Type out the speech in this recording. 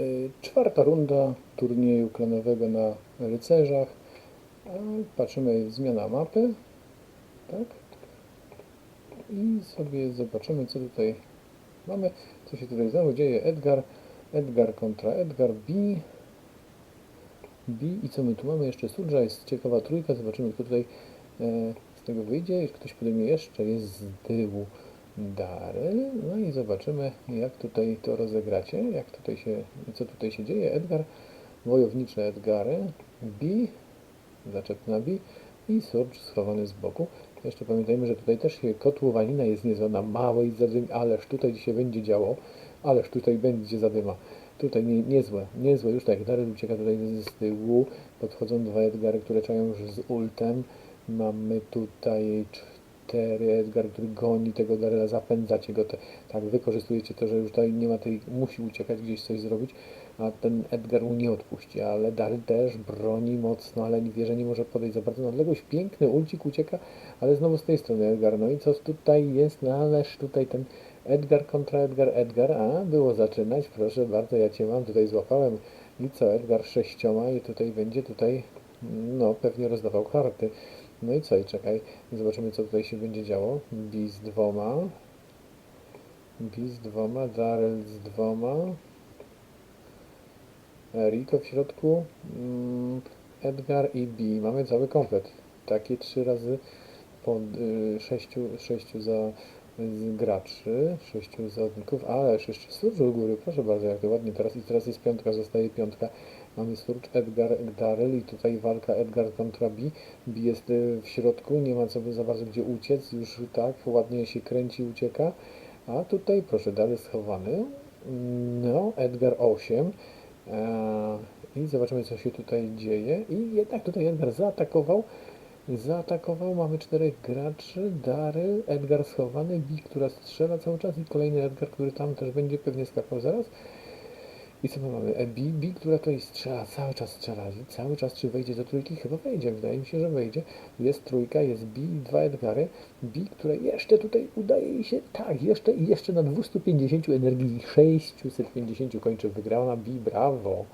Y, Czwarta runda turnieju klanowego na rycerzach. Patrzymy zmiana mapy. Tak. I sobie zobaczymy, co tutaj mamy. Co się tutaj znowu dzieje. Edgar. Edgar kontra Edgar. B. B. I co my tu mamy? Jeszcze Surja. Jest ciekawa trójka. Zobaczymy, kto tutaj e, z tego wyjdzie. Ktoś podejmie jeszcze. Jest z tyłu Daryl. No i zobaczymy, jak tutaj to rozegracie. Jak tutaj się, co tutaj się dzieje. Edgar. Wojownicze Edgary. B. Zaczep na B. I Surge schowany z boku. Jeszcze pamiętajmy, że tutaj też kotłowanina jest niezła na małej zadymi, ależ tutaj się będzie działo, ależ tutaj będzie zadyma. Tutaj nie, niezłe, niezłe, już tak, Daryl ucieka tutaj z tyłu, podchodzą dwa Edgary, które czają już z ultem. Mamy tutaj cztery Edgar, który goni tego Daryla, zapędzacie go, te, tak, wykorzystujecie to, że już tutaj nie ma tej, musi uciekać, gdzieś coś zrobić, a ten Edgar mu nie odpuści, ale Daryl też broni mocno, ale wie, że nie może podejść za bardzo na odległość. Piękny ulcik ucieka, ale znowu z tej strony Edgar. No i co tutaj jest? No ależ tutaj ten Edgar kontra Edgar, Edgar. A, było zaczynać, proszę bardzo, ja Cię mam, tutaj złapałem. I co, Edgar sześcioma i tutaj będzie tutaj, no pewnie rozdawał karty. No i co, i czekaj, zobaczymy co tutaj się będzie działo. Bi z dwoma. Bi z dwoma, Daryl z dwoma. Rico w środku, mm, Edgar i B. Mamy cały komplet. Takie trzy razy po y, sześciu, sześciu za z graczy, sześciu zawodników, ale jeszcze Surge u góry, proszę bardzo, jak to ładnie teraz i teraz jest piątka, zostaje piątka. Mamy Surge, Edgar, Daryl i tutaj walka Edgar kontra B. B jest y, w środku, nie ma co za bardzo gdzie uciec, już tak ładnie się kręci, ucieka. A tutaj, proszę, Daryl schowany. No, Edgar 8. Eee, I zobaczymy, co się tutaj dzieje. I jednak tutaj Edgar zaatakował. Zaatakował. Mamy czterech graczy. Dary, Edgar schowany, Bi, która strzela cały czas i kolejny Edgar, który tam też będzie pewnie skakał zaraz. I co my mamy? E, Bi, Bi, która tutaj strzela, cały czas strzela. I Cały czas czy wejdzie do trójki? Chyba wejdzie, wydaje mi się, że wejdzie. Jest trójka, jest Bi, dwa Edgary. Bi, która jeszcze tutaj udaje się, tak, jeszcze i jeszcze na 250 energii 650 kończy wygrała Bi, brawo.